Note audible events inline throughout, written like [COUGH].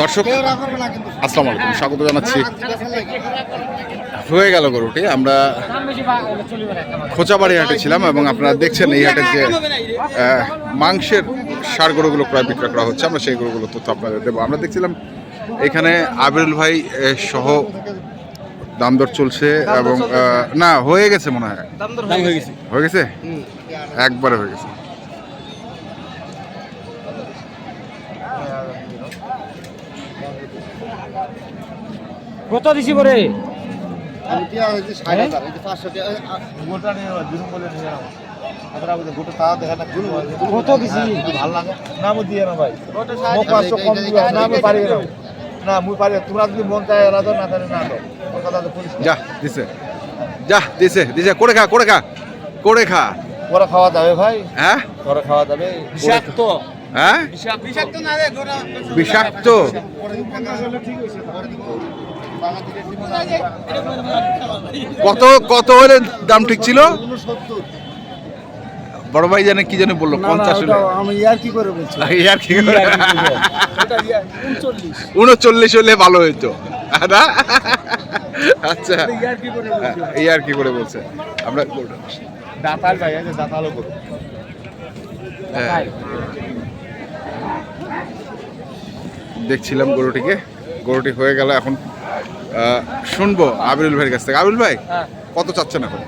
দর্শক আসসালামু আলাইকুম স্বাগত জানাচ্ছি। হয়ে গেল গরুটি আমরা খোঁচাবাড়ি হাটে ছিলাম এবং আপনারা দেখছেন এই হাটে যে মাংসের সার গরুগুলো প্রায় বিক্রয় করা হচ্ছে আমরা সেই গরুগুলো তথ্য আপনাদের দেবো। আমরা দেখছিলাম এখানে আবিরুল ভাই সহ দাম দর চলছে এবং না হয়ে গেছে মনে হয়। হয়ে গেছে। একবারে হয়ে গেছে কত দিছি করে গোটা নিয়ে নাও, দিরুম বলে নিয়ে নাও। আপনারা বলতে গোটা তাও দেখা না, দিরুম বলে। কত দিছি? হ্যাঁ, ভালো লাগে, না আমি দিয়ে না ভাই। মোক পাঁচশো কম দিবে, না পারি না। না, মুই পারি তোমরা যদি মন চায় না চায় না। ওর কথা তো যা দিছে। যা দিছে দিছে। করে খা করে খা করে খা। পরে খাওয়া যাবে ভাই। হ্যাঁ? পরে খাওয়া যাবে। বিষাক্ত। হ্যাঁ? বিষাক্ত না রে বিষাক্ত। কত কত হলে দাম ঠিক ছিল? বড় ভাই জানে কি জানে বলল পঞ্চাশ হলে। আমি ইয়ার কি করে বলছি? [LAUGHS] এই কি করে? উনচল্লিশ। হলে ভালো হইতো। না? আচ্ছা। আর কি করে বলছে? আমরা দাতাল ভাই আছে দাতালও করো হ্যাঁ। দেখছিলাম গরুটিকে। গরুটি হয়ে গেল এখন শুনব আবিরুল ভাইয়ের কাছ থেকে। আবিরুল ভাই হ্যাঁ। কত চাচ্ছেন এখন?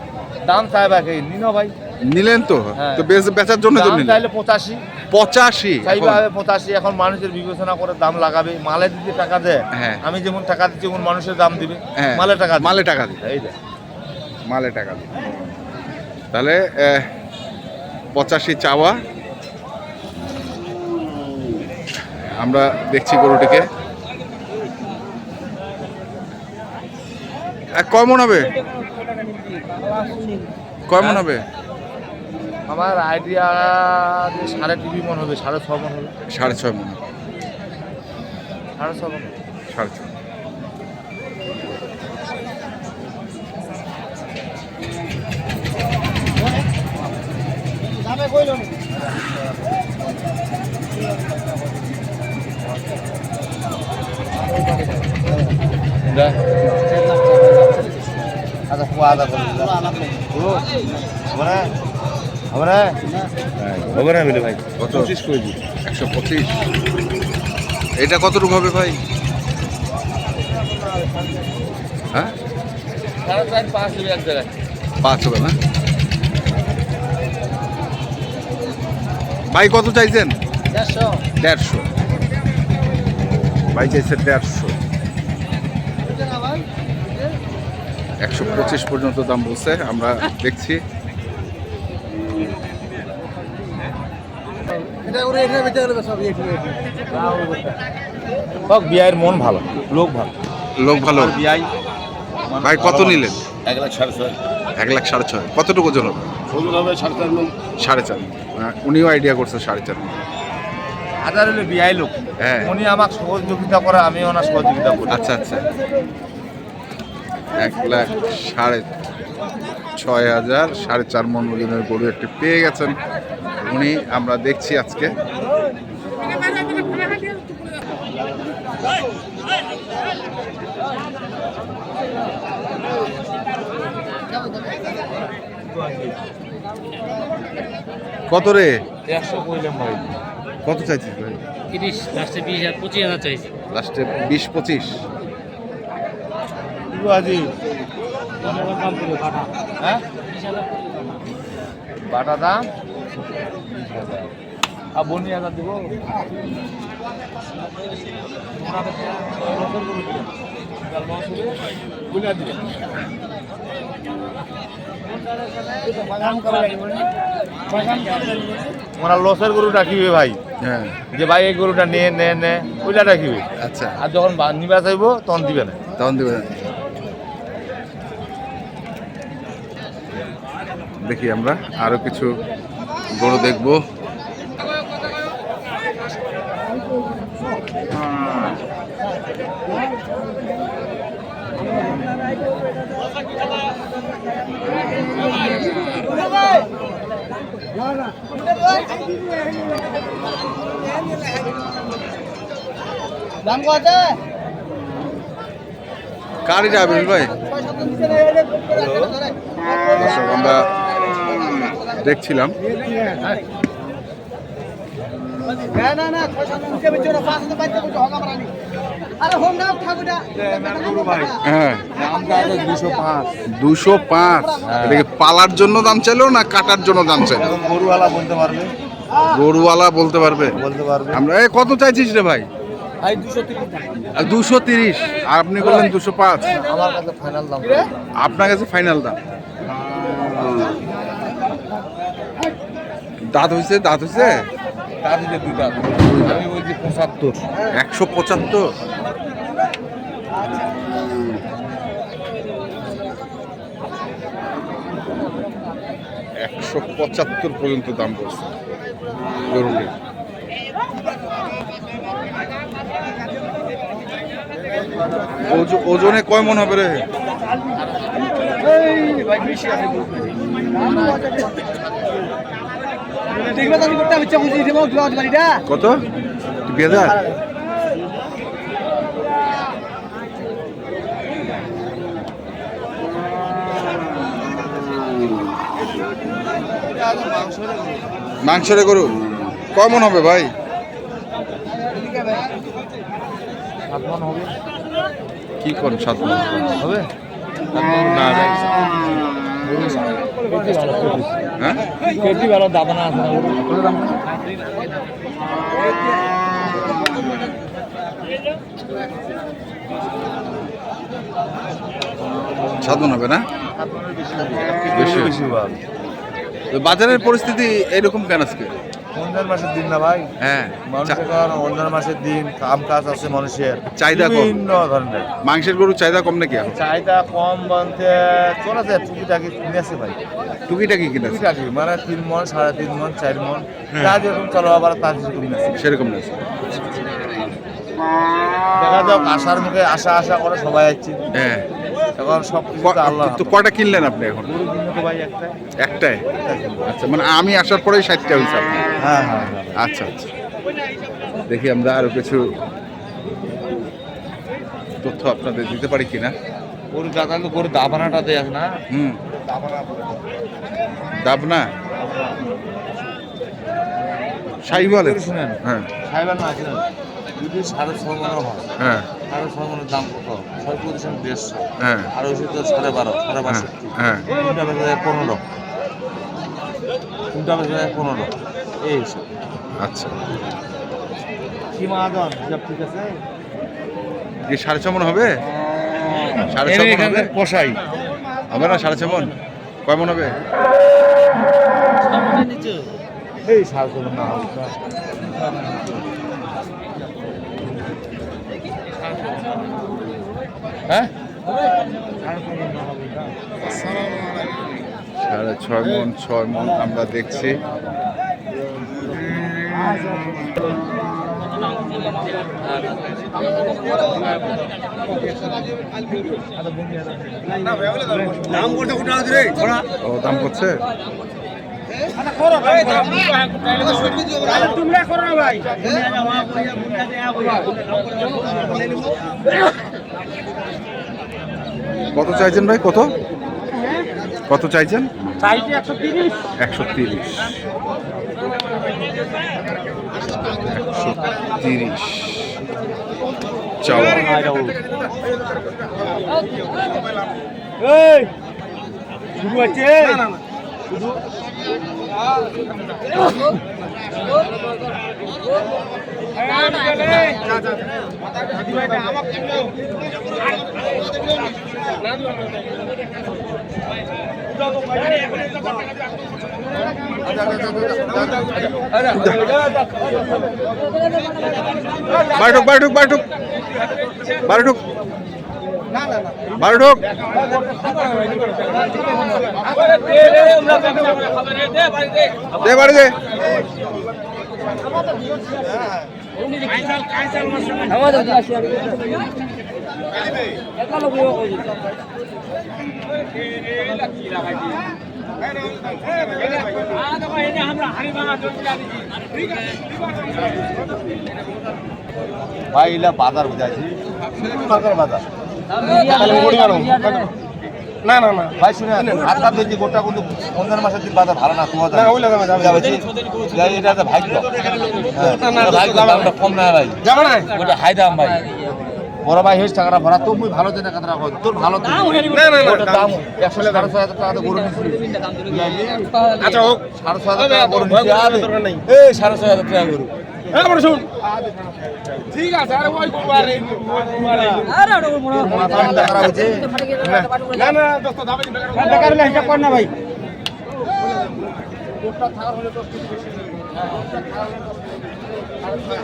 দাম চাই ভাই নিনো ভাই। নিলেন তো? হ্যাঁ। তো বেচ- বেচার জন্য তো নিলেন? চাইলে পঁচাশি। পঁচাশি চাইবে পঁচাশি। এখন মানুষের বিবেচনা করে দাম লাগাবে। মালে দিতে টাকা দেয় হ্যাঁ। আমি যেমন টাকা দিচ্ছি যেমন মানুষের দাম দিবে। মালে টাকা মালে টাকা দিবে। এই মালে টাকা দিন তাহলে পঁচাশি চাওয়া। আমরা দেখছি গরুটিকে। আহ, কয় মন হবে? কয় মন হবে? আমার আইডিয়া সাড়ে টিভি মন হবে সাড়ে ছ মন হবে। সাড়ে ছয় মন। সাড়ে ছ মন। সাড়ে ছয় আচ্ছা আদা? হবে না? মিলে ভাই কত? পঁচিশ করে দিই একশো পঁচিশ। এটা কতটুকু হবে ভাই? হ্যাঁ? পাঁচ হবে না? ভাই কত চাইছেন? দেড়শো দেড়শো। ভাই চাইছে দেড়শো। একশো পঁচিশ পর্যন্ত দাম বলছে আমরা দেখছি। সব বিয়ের মন ভালো লোক ভালো। লোক ভালো। বিয়াই ভাই কত নিলেন? এক লাখ সাড়ে ছয়। এক লাখ সাড়ে ছয়। কতটুকু ওজন হবে? ওজন হবে সাড়ে চার মন। সাড়ে চার। উনিও আইডিয়া করছে সাড়ে চার। হাজার হলে বিয়াই লোক। হ্যাঁ। উনি আমাকে সহযোগিতা করে আমি ওনার সহযোগিতা করি। আচ্ছা আচ্ছা। এক লাখ সাড়ে ছয় হাজার সাড়ে চার মন ওজনের গরু একটি পেয়ে গেছেন। উনি আমরা দেখছি আজকে। কত রে? একশো কইলাম ভাই কত চাইছিস ভাই? তিরিশ লাস্টে বিশ পঁচিশ হাজার চাইছি। লাস্টে বিশ পঁচিশ। আজি হ্যাঁ? বাটা দাম? আর বনি হাজার দিব? ওনার লসের গরু ডাকিবে ভাই। হ্যাঁ। যে ভাই এই গরুটা নে নে নে ওইটা ডাকিবে আচ্ছা। আর যখন নিবা চাইব তখন দিবে না। তখন দেবে দেখি আমরা। আরও কিছু গরু দেখব। দাম কত? কার এটা ভাই? আমরা দেখছিলাম। হ্যাঁ। দুশো পাঁচ। দুশো পাঁচ এটা পালার জন্য দাম চাইলো না কাটার জন্য দাম চাইলো? গরুওয়ালা বলতে পারবে। গরুওয়ালা বলতে পারবে। বলতে পারবে। আমরা এ কত চাইছিস রে ভাই? দুশো তিরিশ। দুশো তিরিশ। আর আপনি বললেন দুশো পাঁচ। আমার কাছে ফাইনাল দাম। আপনার কাছে ফাইনাল দাম। দাঁত হয়েছে দাঁত হয়েছে তার দিকে দুই দাম আমি বলছি পঁচাত্তর। একশো পঁচাত্তর? একশো পঁচাত্তর পর্যন্ত দাম পড়ছে। গরুটির ওজ- ওজনে কয় মন হবে রে দেখবে তো আমি করতে আমি চাকুজি দেবো দুয়া বাড়িটা কত? বেদার মাংসরে গরু। কমন হবে ভাই। কি করেন সাত? হবে? না হ্যাঁ ভালো দাম না? আছে না কত দাম সাত মণ হবে। না বাজারের পরিস্থিতি এরকম কেন আজকে? অন্যান্য মাসের দিন না ভাই। হ্যাঁ মানুষের চা- কারণ মাসের দিন কাম কাজ আছে মানুষের। চাহিদা কম। বিভিন্ন ধরনের। মাংসের গরুর চাহিদা কম নাকি চাহিদা কম বলতে চলেছে টুকিটাকি কিনেছে ভাই। টুকিটাকি কিনা টুকিটাকি মানে তিন মন সাড়ে তিন মন চার মন। হ্যাঁ। যা যেরকম চলো আবার তার সেরকম কিনেছে সেরকম না দেখা যাক আশার মুখে আশা আশা করে সবাই যাচ্ছে হ্যাঁ। এখন সব তো কটা কিনলেন আপনি এখন? একটাই। আচ্ছা মানে আমি আসার পরেই ষাটটা হয়েছে হ্যাঁ হ্যাঁ হ্যাঁ। আচ্ছা আচ্ছা। দেখি আমরা আরও কিছু তথ্য আপনাদের দিতে পারি কিনা। গরু দাদা তো গরু দাবানাটা আছে না? হুম। দাবনা। সাই বলে শুনেন। হ্যাঁ। সাইবার না আছে যদি সাড়ে ছ মনে হয় হ্যাঁ। সাড়ে ছ মনের দাম কত? ছয় পজিশন দেড়শো। হ্যাঁ। আর ওই তো সাড়ে বারো সাড়ে হ্যাঁ বাষট্টি। হ্যাঁ। তিনটা বেজে যায় পনেরো। তিনটা বেজে যায় পনেরো। এই হিসাব আচ্ছা। কি মাহাজন হিসাব ঠিক আছে? কি সাড়ে ছ মন হবে? সাড়ে ছ মণ হবে? কষাই। হবে না সাড়ে ছ মন? কয় মন হবে? এই সাড়ে ছ মণ না হোক হ্যাঁ? সাড়ে ছয় মন ছয় মন আমরা দেখছি। ও দাম করছে? তোমরা করো না ভাই কত চাইছেন ভাই? কত? কত চাইছেন? একশো তিরিশ। একশো তিরিশ। তিরিশ। চাওয়া। শুরু আছে বারো ঢুক বারো ঢুক। বারো ঢুক। দে বাড়ি দে। ভাই বাজার বুঝাইছি। সরকার বাজার। না না না। ভাই শুনে আটটা দিন গোটা কিন্তু পনেরো মাসের দিন বাজার ভালো না তোমার না, ওইলা যাবে, যাবে, যাবে। এটা তো ভাগ্য হ্যাঁ, ভাগ্য, কম না ভাই। যাবে না? ওটা হাই দাম ভাই। বড় ভাই হেস টাকাটা ভরা। তো মুই ভালো দিনে কাতরা কর তোর ভালো না, না, না, ওটা দাম একশো টাকা ছয় হাজার টাকা তো গরু নিচ্ছি আচ্ছা হোক। সাড়ে ছয় হাজার টাকা গরু করার আরে। এই সাড়ে ছয় হাজার টাকা গরু। হ্যাঁ বড় শুন ঠিক আছে আরে ওই করব আরে আরে না না দোস্ত দাবে বেকার না হিসাব কর না ভাই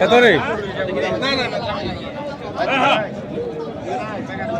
এত রে না না না এটা গরু কাটিয়ে আড়িয়ে রে দাম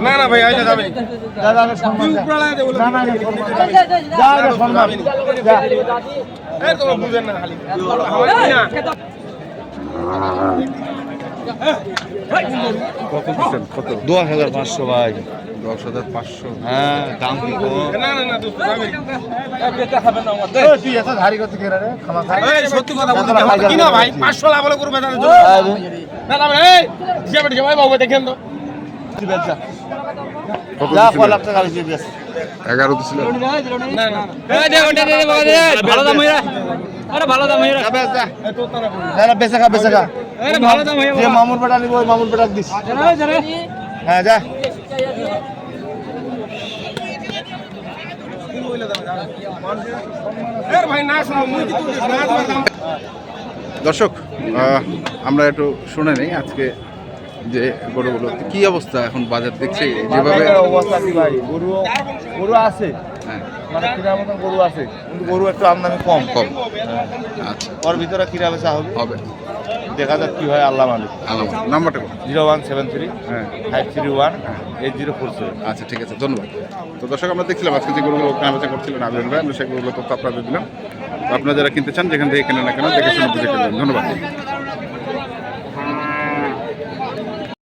না না ভাই আইলে যাবে বুঝেন না খালি কত দশ হাজার পাঁচশো ভাই। দশ হাজার পাঁচশো হ্যাঁ দাম কি কম না না না দোস্ত যাবে ওই তুই এত ধারি করতে কে রে খামা খাই এই সত্যি কথা বলতে হবে কি না ভাই 500 লাভ করবে তাহলে না না এই যাবে যাবে বাবু দেখেন তো এগারো না না ভালো দাম আরে ভালো দাম হইরা বেশ যা তো বেচা খা বেচা খা আরে ভালো দাম হইরা যে মামুর বেটা নিব ওই মামুর বেটা দিস হ্যাঁ যা এর ভাই না শুনো মুই কি তুই না তোমার দাম দর্শক আমরা একটু শুনে নেই আজকে যে গরুগুলো কি অবস্থা এখন বাজার দেখছি? যেভাবে অবস্থা কি ভাই? গরু গরু আছে। হ্যাঁ, মানে কিনার মতন গরু আছে। কিন্তু গরু একটু আমদানি কম। কম। আচ্ছা। ওর ভিতরে কিনা বেচা হবে। হবে। দেখা যাক কি হয় আল্লাহ মালিক। আল্লাহ নাম্বারটা জিরো ওয়ান সেভেন থ্রি হ্যাঁ। Five three one eight zero four seven. আচ্ছা ঠিক আছে ধন্যবাদ। তো দর্শক আমরা দেখছিলাম আজকে যে গরুগুলো কেনাবেচা করছিলেন আবেদন ভাই আমরা সেগুলো তথ্য আপনাদের দিলাম। আপনারা যারা কিনতে চান যেখান থেকে কেনেন না কেন দেখে শুনে বুঝে ধন্যবাদ।